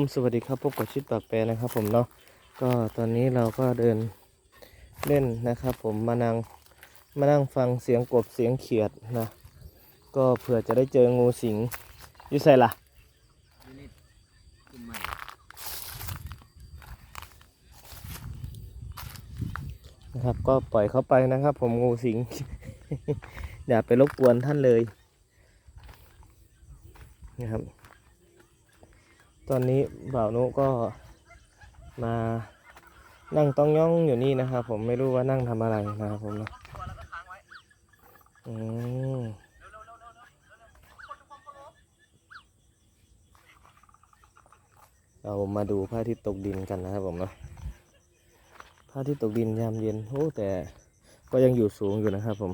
ผมสวัสดีครับพบกับชิดปากแปรนะครับ ผมเนาะก็ตอนนี้เราก็เดินเล่นนะครับ ผมมานั่งมานั่งฟังเสียงกบเสียงเขียดนะก็เผื่อจะได้เจองูสิงอยู่ใส่ล่ะนะครับก็ปล่อยเขาไปนะครับ ผมงูสิง อย่าไปรบกวนท่านเลยนะครับ ตอนนี้บ่าวนุก็มานั่งต้องย่องอยู่นี่นะครับผมไม่รู้ว่านั่งทำอะไรนะครับผมเนาะอืมเรามาดูพระอาทิตย์ตกดินกันนะครับผมเนาะพระอาทิตย์ตกดินยามเย็นโอ้แต่ก็ยังอยู่สูงอยู่นะครับผม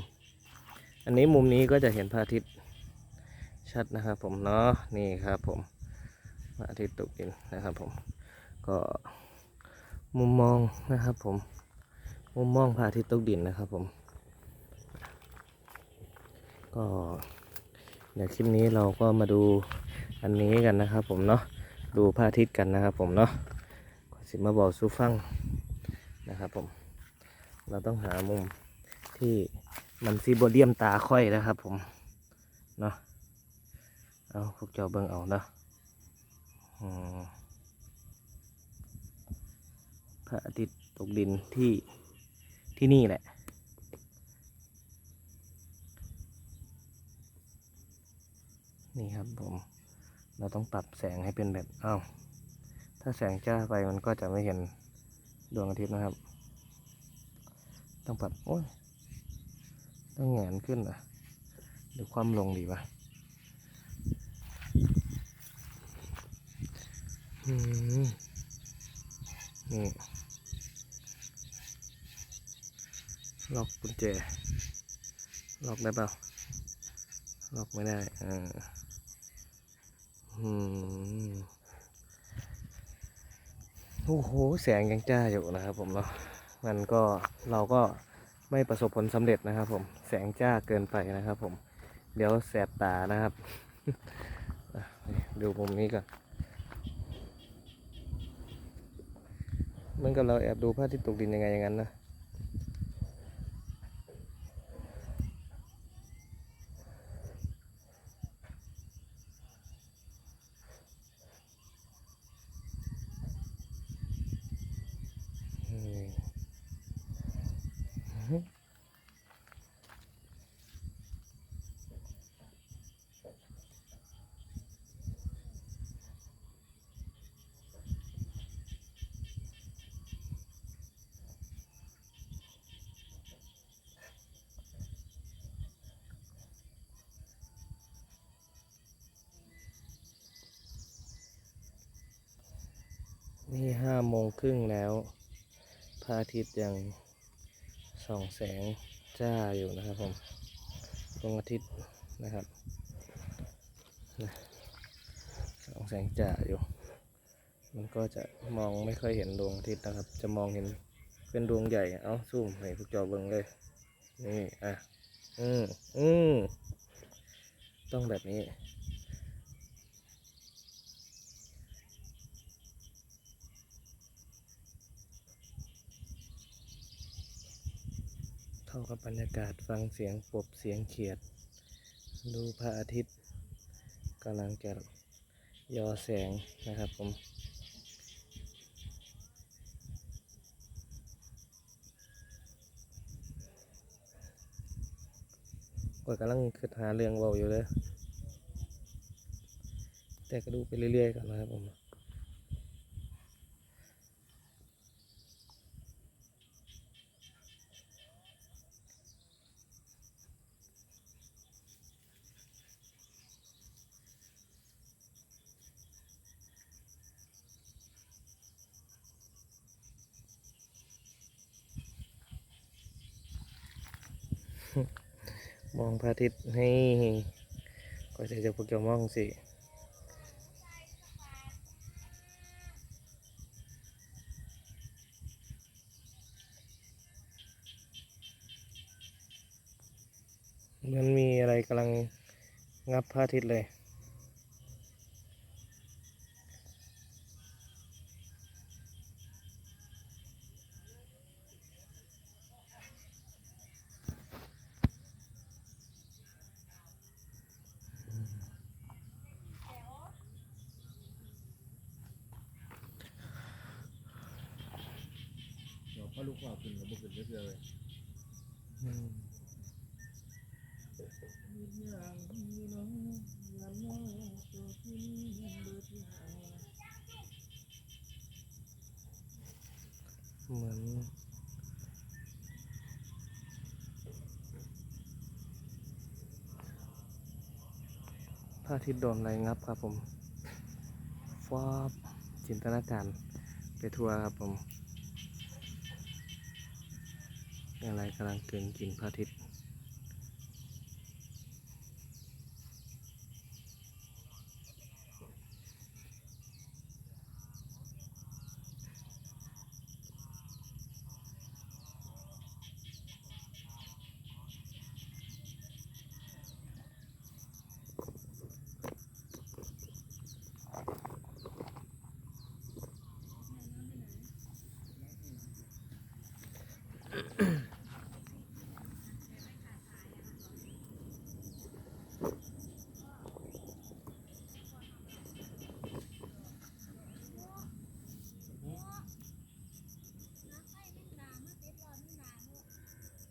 อันนี้มุมนี้ก็จะเห็นพระอาทิตย์ชัดนะครับผมเนาะนี่ครับผม อาทิตย์ตกดินนะครับผม ก็มุมมองนะครับผม มุมมองพระอาทิตย์ตกดินนะครับผม ก็เดี๋ยวคลิปนี้เราก็มาดูอันนี้กันนะครับผมเนาะ ดูพระอาทิตย์กันนะครับผมเนาะสิมาบอกซูฟังนะครับผม เราต้องหามุมที่มันซีโบเลียมตาค่อยนะครับผม เนาะเอาพวกเจ้าเบิ่งเอาเนาะ พระอาทิตย์ตกดินที่ที่นี่แหละ นี่ครับผม เราต้องปรับแสงให้เป็นแบบอ้าวถ้าแสงจ้าไปมันก็จะไม่เห็นดวงอาทิตย์นะครับ ต้องปรับ โอ้ย ต้องแหงนขึ้นอะหรือความลงดีปะอื นี่ล็อกกุญแจล็อกได้เปล่าล็อกไม่ได้อ่าอืมโอ้โห แสงยังจ้าอยู่นะครับผมเนาะมันก็เราก็ไม่ประสบผลสำเร็จนะครับผม แสงจ้าเกินไปนะครับผม เดี๋ยวแสบตานะครับ ดูมุมนี้ก่อน เหมือนกับเราแอบดูพระอาทิตย์ตกดินยังไงอย่างนั้นนะอืม นี่ห้าโมงครึ่งแล้วพระอาทิตย์ยังส่องแสงจ้าอยู่นะครับผมดวงอาทิตย์นะครับส่องแสงจ้าอยู่ มันก็จะมองไม่ค่อยเห็นดวงอาทิตย์นะครับ จะมองเห็นเป็นดวงใหญ่ เอาซูมให้พวกจอเบิ่งเลย นี่ อะ อืมอืมต้องแบบนี้ เข้ากับบรรยากาศฟังเสียงปบเสียงเขียด ดูพระอาทิตย์กำลังจะยอแสงนะครับผมก็กำลังคิดหาเรื่องเบาอยู่เลย แต่ก็ดูไปเรื่อยๆกันนะครับผม มองพระอาทิตย์ให้ก็จะจะพวกเกมองสิมันมีอะไรกำลังงับพระอาทิตย์เลยาลูกขอขึ้นกับบุกขึ้นก็คือเลยอืมเหมือนพระอาทิตย์โดนไรงับครับผมฟาบจินตนาการไปทัวร์ครับผม อะไรกำลังเกินกินพระอาทิตย์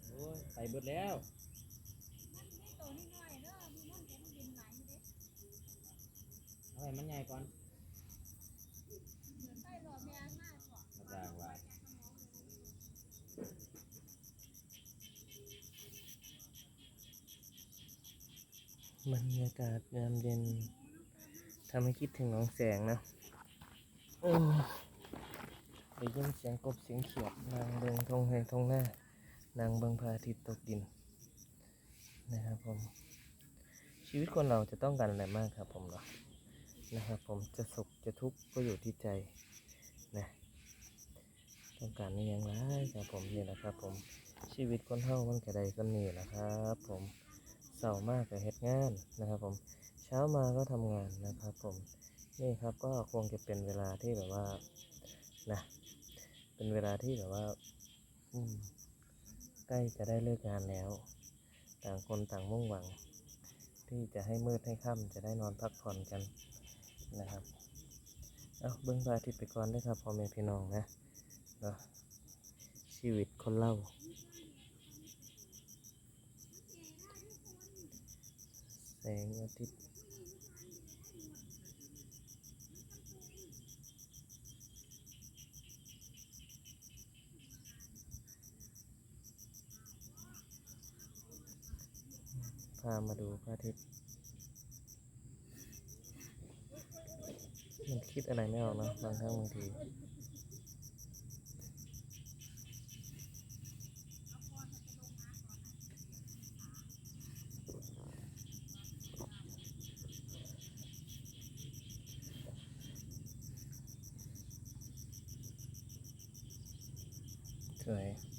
โอ้ย ไปเบิดแล้วเอาให้มันใหญ่ก่อนมาจ้างว่าบรรยากาศยามเย็นทำให้คิดถึงหน้องแสงนะโอ้ได้ยินเสียงกบเสียงเขียดนางเบิงทงไฮทงหน้า นางเบิงพระอาทิตย์ตกดินนะครับผม ชีวิตคนเราจะต้องการอะไรมากครับผมเนาะนะครับผมจะสุขจะทุกข์ก็อยู่ที่ใจนะต้องการนี่ยังไงครับผมนี่แหละครับ ผมชีวิตคนเฮามันกระไดก็นี่แหละครับ ผมเสาร์มากกับเฮ็ดงานนะครับ ผมเช้ามาก็ทำงานนะครับ ผมนี่ครับก็คงจะเป็นเวลาที่แบบว่านะเป็นเวลาที่แบบว่า อืม ใกล้จะได้เลิกงานแล้ว ต่างคนต่างมุ่งหวัง ที่จะให้มืดให้ค่ำจะได้นอนพักผ่อนกันนะครับเอาเบิ้องพระอาทิตย์ไปก่อนด้วยครับพ่อแม่พี่น้องนะเนาะชีวิตคนเล่า แสงอาทิตย์ พามาดูพระอาทิตย์มันคิดอะไรไม่ออกนะบางครั้งบางทีสวย